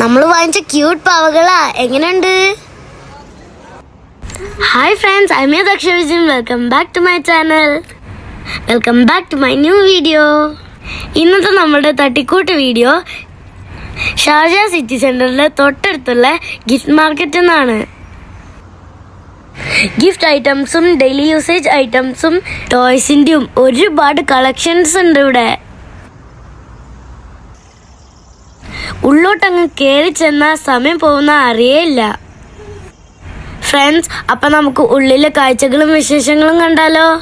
നമ്മൾ വാങ്ങിച്ച ക്യൂട്ട് പാവകളാ. എങ്ങനെയുണ്ട്? Hi friends I am Daksha Vijayan welcome back to my channel welcome back to my new video ഇന്നത്തെ നമ്മുടെ തട്ടിക്കൂട്ട് വീഡിയോ ഷാർജ സിറ്റി സെന്ററിലെ തൊട്ടടുത്തുള്ള ഗിഫ്റ്റ് മാർക്കറ്റിൽ നിന്നാണ് ഗിഫ്റ്റ് ഐറ്റംസും ഡെയിലി യൂസേജ് ഐറ്റംസും ടോയ്സിന്റെയും ഒരുപാട് കളക്ഷൻസ് ഉണ്ട് ഇവിടെ. ഉള്ളോട്ടങ്ങ് കയറി ചെന്നാൽ സമയം പോകുന്ന അറിയേയില്ല. ഫ്രണ്ട്സ് അപ്പം നമുക്ക് ഉള്ളിലെ കാഴ്ചകളും വിശേഷങ്ങളും കണ്ടാലോ?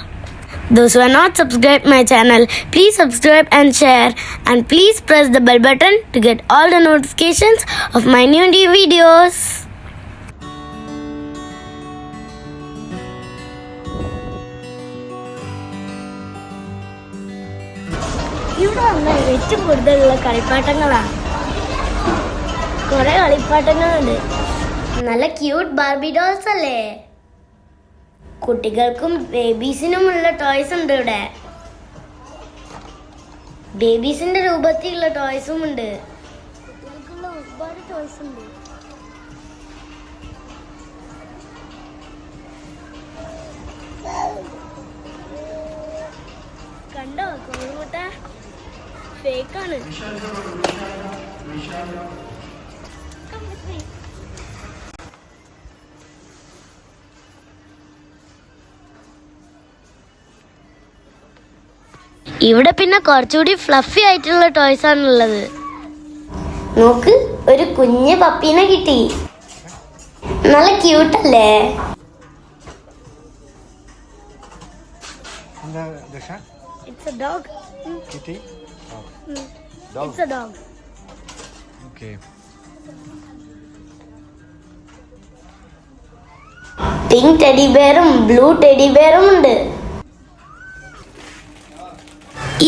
Those who are subscribe my channel channel, please subscribe and share. And please press the bell button to get all the notifications of my new videos. ഇവിടെ വന്നാൽ ഏറ്റവും കൂടുതലുള്ള കളിപ്പാട്ടങ്ങളാ? കുറെ കളിപ്പാട്ടങ്ങളുണ്ട്. നല്ല ക്യൂട്ട് ബാർബി ഡോൾസ് അല്ലേ? കുട്ടികൾക്കും ബേബീസിനുമുള്ള ടോയ്സ് ഉണ്ട് ഇവിടെ. ബേബീസിന്റെ രൂപത്തിലുള്ള ടോയ്സും ഉണ്ട്. കുട്ടികൾക്കുള്ള ഒരുപാട് ടോയ്സ് ഉണ്ട്. കണ്ടോ? കോഴിമുട്ട ഫേക്കാണ് ഇവിടെ പിന്നെ കുറച്ചുകൂടി ഫ്ലഫി ആയിട്ടുള്ള ടോയ്സ് ആണുള്ളത്. നോക്ക് ഒരു കുഞ്ഞ് പപ്പീനെ കിട്ടി. നല്ല ക്യൂട്ടല്ലേ എന്താ ദശ? It's a dog kitty it's a dog okay pink teddy ബെയറും blue teddy ബെയറും ഉണ്ട്.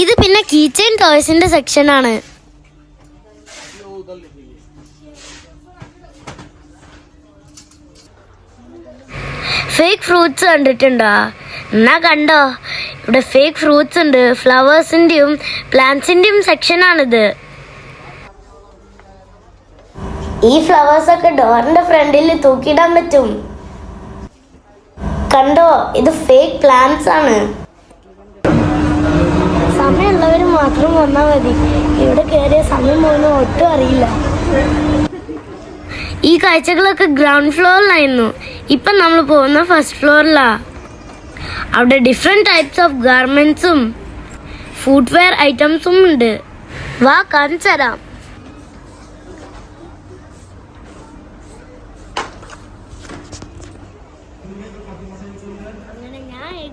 ഇത് പിന്നെ കീച്ചൈൻ ടോയ്സിന്റെ സെക്ഷൻ ആണ്. ഫേക്ക് ഫ്രൂട്ട്സ് കണ്ടിട്ടുണ്ടോ? എന്നാ കണ്ടോ? ഇവിടെ ഫേക്ക് ഫ്രൂട്ട്സ് ഉണ്ട് ഫ്ലവേഴ്സിന്റെയും പ്ലാന്റ്സിന്റെയും സെക്ഷൻ ഈ ഫ്ലവേഴ്സ് ഒക്കെ ഡോറിന്റെ ഫ്രണ്ടിൽ തൂക്കിയിടാൻ പറ്റും. കണ്ടോ ഇത് ഫേക്ക് പ്ലാന്റ്സ് ആണ്. സമയമുള്ളവർ മാത്രം വന്നാൽ മതി. ഇവിടെ കയറിയ സമയം പോകുന്ന ഒട്ടും അറിയില്ല. ഈ കാഴ്ചകളൊക്കെ ഗ്രൗണ്ട് ഫ്ലോറിലായിരുന്നു ഇപ്പം നമ്മൾ പോകുന്ന ഫസ്റ്റ് ഫ്ലോറിലാ അവിടെ ഡിഫറെന്റ് ടൈപ്സ് ഓഫ് ഗാർമെന്റ്സും ഫുഡ്വെയർ ഐറ്റംസും ഉണ്ട്. വാ കാണിച്ചു തരാം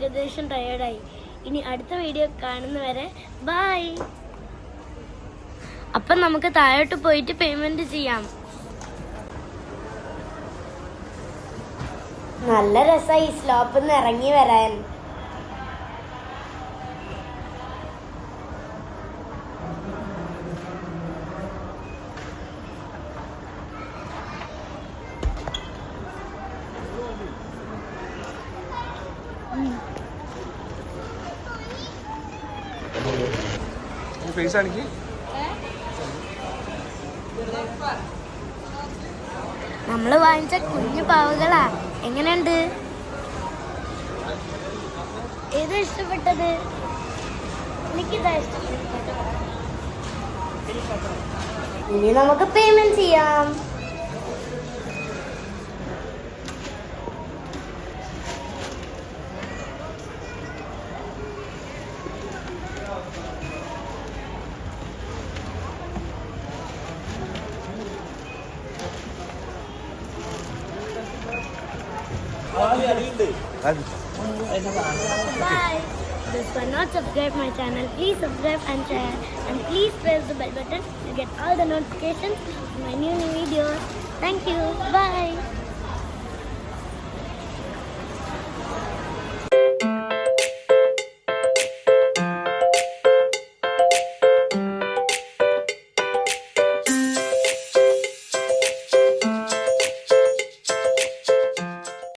ഏകദേശം ടയേർഡായി ഇനി അടുത്ത വീഡിയോ കാണുന്നവരെ ബൈ അപ്പം നമുക്ക് താഴോട്ട് പോയിട്ട് പേയ്മെന്റ് ചെയ്യാം. നല്ല രസമായി സ്ലോപ്പിൽ നിന്ന് ഇറങ്ങി വരാൻ. ഫേസ് ആണെങ്കിൽ നമ്മൾ വാങ്ങിച്ച കുഞ്ഞു പാവകളാ. എങ്ങനെയുണ്ട്? ഏതാ ഇഷ്ടപ്പെട്ടത്? എനിക്കിതാ ഇഷ്ടപ്പെട്ടത്. ഇനി നമുക്ക് പേയ്മെന്റ് ചെയ്യാം. Bye. Who are not subscribed my channel, please subscribe and share. And please press the bell button to get all the notifications of my new, new videos. Thank you. Bye.